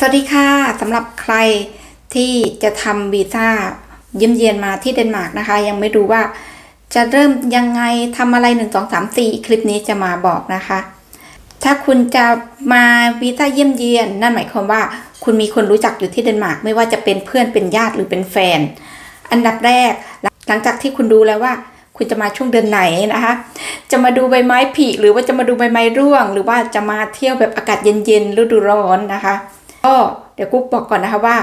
สวัสดีค่ะสำหรับใครที่จะทำวีซ่าเยี่ยมเยียนมาที่เดนมาร์กนะคะ ยังไม่รู้ว่าจะเริ่มยังไงทำอะไร 1 2 3 4 คลิปนี้จะมาบอกนะคะ ถ้าคุณจะมาวีซ่าเยี่ยมเยียน นั่นหมายความว่า คุณมีคนรู้จักอยู่ที่เดนมาร์กไม่ว่าจะเป็นเพื่อนเป็นญาติหรือเป็นแฟน อันดับแรก หลังจากที่คุณดูแล้วว่า คุณจะมาช่วงเดือนไหนนะคะ จะมาดูใบไม้ผลิหรือว่าจะมาดูใบไม้ร่วง หรือว่าจะมาเที่ยวแบบอากาศเย็นๆฤดูร้อนนะคะ ก็เดี๋ยวกุ๊กบอกก่อนนะคะว่า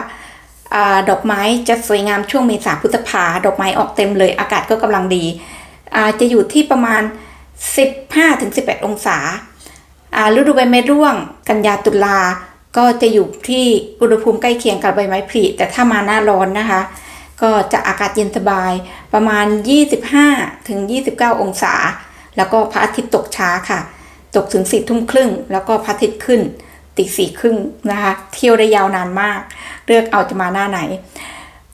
อดอกไม้จะสวยงามช่วงเมษาพฤษภาดอกไม้ออกเต็มเลย อากาศก็กำลังดี จะอยู่ที่ประมาณ 15-18 องศาอ่าฤดูใบไม้ร่วง กันยาตุลาก็จะอยู่ที่อุณหภูมิใกล้เคียงกับใบไม้ผลิแต่ถ้ามาหน้าร้อนนะคะ ก็จะอากาศเย็นสบายประมาณ 25ถึง29 องศา แล้วก็พระอาทิตย์ตกช้าค่ะ ตกถึงสี่ทุ่มครึ่ง แล้วก็พระอาทิตย์ขึ้น ตีสี่ครึ่งนะคะ เที่ยวได้ยาวนานมาก เลือกเอาจะมาหน้าไหน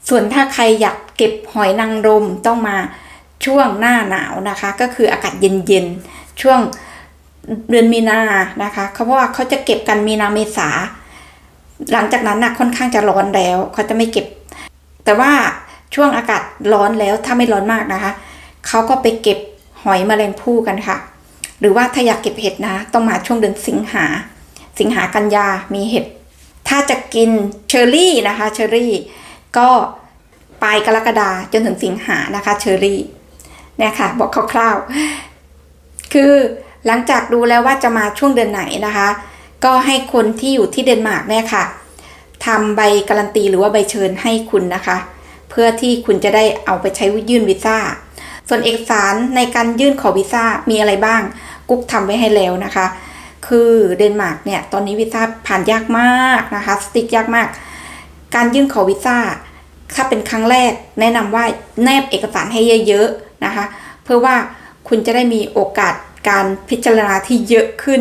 ส่วนถ้าใครอยากเก็บหอยนางรมต้องมาช่วงหน้าหนาวนะคะ ก็คืออากาศเย็นๆ ช่วงเดือนมีนานะคะเขาเพราะว่าเขาจะเก็บกันมีนาเมษา หลังจากนั้นนะค่อนข้างจะร้อนแล้วเขาจะไม่เก็บ แต่ว่าช่วงอากาศร้อนแล้วถ้าไม่ร้อนมากนะคะเขาก็ไปเก็บหอยแมลงภู่กันค่ะ หรือว่าถ้าอยากเก็บเห็ดนะ ต้องมาช่วงเดือนสิงหา สิงหากันยามีเห็ด ถ้าจะกินเชอร์รี่นะคะเชอร์รี่ก็ปลายกรกฎาจนถึงสิงหานะคะเชอร์รี่เนี่ยค่ะบอกคร่าวๆ คือหลังจากดูแล้วว่าจะมาช่วงเดือนไหนนะคะ ก็ให้คนที่อยู่ที่เดนมาร์กเนี่ยค่ะทำใบการันตีหรือว่าใบเชิญให้คุณนะคะ เพื่อที่คุณจะได้เอาไปใช้ยื่นวีซ่า ส่วนเอกสารในการยื่นขอวีซ่ามีอะไรบ้าง กุ๊กทำไว้ให้แล้วนะคะ คือเดนมาร์กเนี่ยตอนนี้วีซ่าผ่านยากมากนะคะสติ๊กยากมาก การยื่นขอวีซ่าถ้าเป็นครั้งแรกแนะนำว่าแนบเอกสารให้เยอะๆนะคะ เพื่อว่าคุณจะได้มีโอกาสการพิจารณาที่เยอะขึ้น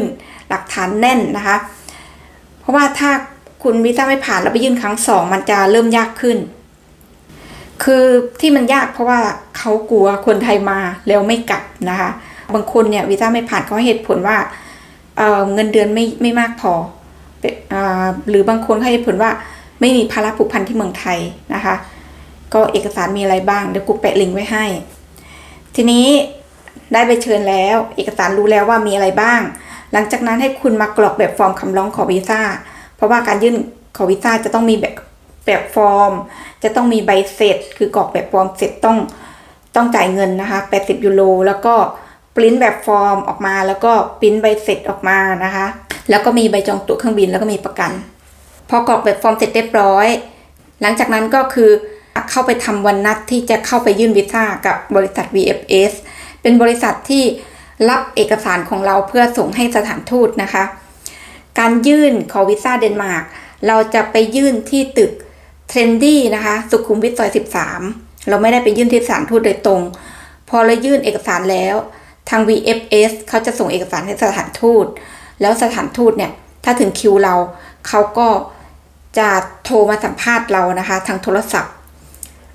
หลักฐานแน่นนะคะ เพราะว่าถ้าคุณวีซ่าไม่ผ่านแล้วไปยื่นครั้งสองมันจะเริ่มยากขึ้น คือที่มันยากเพราะว่าเขากลัวคนไทยมาแล้วไม่กลับนะคะ บางคนเนี่ยวีซ่าไม่ผ่านเขาให้เหตุผลว่า เเงินเดือนไม่ไม่มากพออหรือบางคนให้ผลว่าไม่มีภาระผูกพันที่เมืองไทยนะคะ ก็เอกสารมีอะไรบ้างเดี๋ยวกูแปะลิงก์ไว้ให้ ทีนี้ได้ไปเชิญแล้ว เอกสารรู้แล้วว่ามีอะไรบ้าง หลังจากนั้นให้คุณมากรอกแบบฟอร์มคำร้องขอวีซ่า เพราะว่าการยื่นขอวีซ่าจะต้องมีแบบแบบฟอร์ม จะต้องมีใบเสร็จ คือกรอกแบบฟอร์มเสร็จต้องต้องจ่ายเงินนะคะ 80 ยูโรแล้วก็ ปริ้นแบบฟอร์มออกมา แล้วก็ปริ้นใบเสร็จออกมานะคะ แล้วก็มีใบจองตั๋วเครื่องบินแล้วก็มีประกัน พอกรอกแบบฟอร์มเสร็จเรียบร้อย หลังจากนั้นก็คือเข้าไปทำวันนัดที่จะเข้าไปยื่นวีซ่ากับบริษัท VFS เป็นบริษัทที่รับเอกสารของเราเพื่อส่งให้สถานทูตนะคะ การยื่นขอวีซ่าเดนมาร์กเราจะไปยื่นที่ตึกเทรนดี้นะคะ สุขุมวิทซอย 13 เราไม่ได้ไปยื่นที่สถานทูตโดยตรง พอเรายื่นเอกสารแล้ว ทาง VFS เขาจะส่งเอกสารให้สถานทูต แล้วสถานทูตเนี่ย ถ้าถึงคิวเราเขาก็จะโทรมาสัมภาษณ์เรานะคะ ทางโทรศัพท์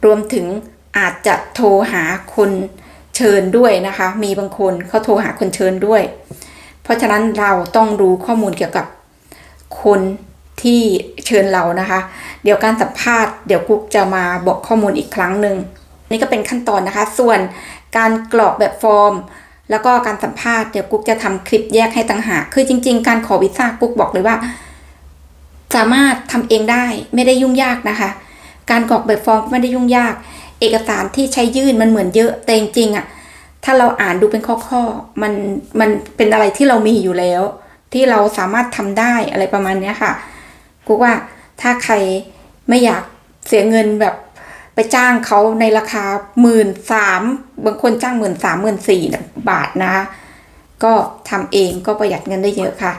รวมถึงอาจจะโทรหาคนเชิญด้วยนะคะ มีบางคนเขาโทรหาคนเชิญด้วย เพราะฉะนั้นเราต้องรู้ข้อมูลเกี่ยวกับคนที่เชิญเรานะคะ เดี๋ยวการสัมภาษณ์เดี๋ยวกุ๊กจะมาบอกข้อมูลอีกครั้งหนึ่งนี่ก็เป็นขั้นตอนนะคะ ส่วนการกรอกแบบฟอร์ม แล้วก็การสัมภาษณ์เดี๋ยวกุ๊กจะทำคลิปแยกให้ต่างหาก คือจริง ๆ การขอวีซ่ากุ๊กบอกเลยว่า สามารถทำเองได้ไม่ได้ยุ่งยากนะคะ การกรอกแบบฟอร์มไม่ได้ยุ่งยาก เอกสารที่ใช้ยื่นมันเหมือนเยอะแต่จริงๆอะถ้าเราอ่านดูเป็นข้อๆมันมันเป็นอะไรที่เรามีอยู่แล้ว ที่เราสามารถทำได้อะไรประมาณนี้ค่ะกูว่าถ้าใครไม่อยากเสียเงินแบบ ไปจ้างเขาในราคาหมื่นสามบางคนจ้างหมื่นสามหมื่นสี่บาทนะ ก็ทำเองก็ประหยัดเงินได้เยอะค่ะ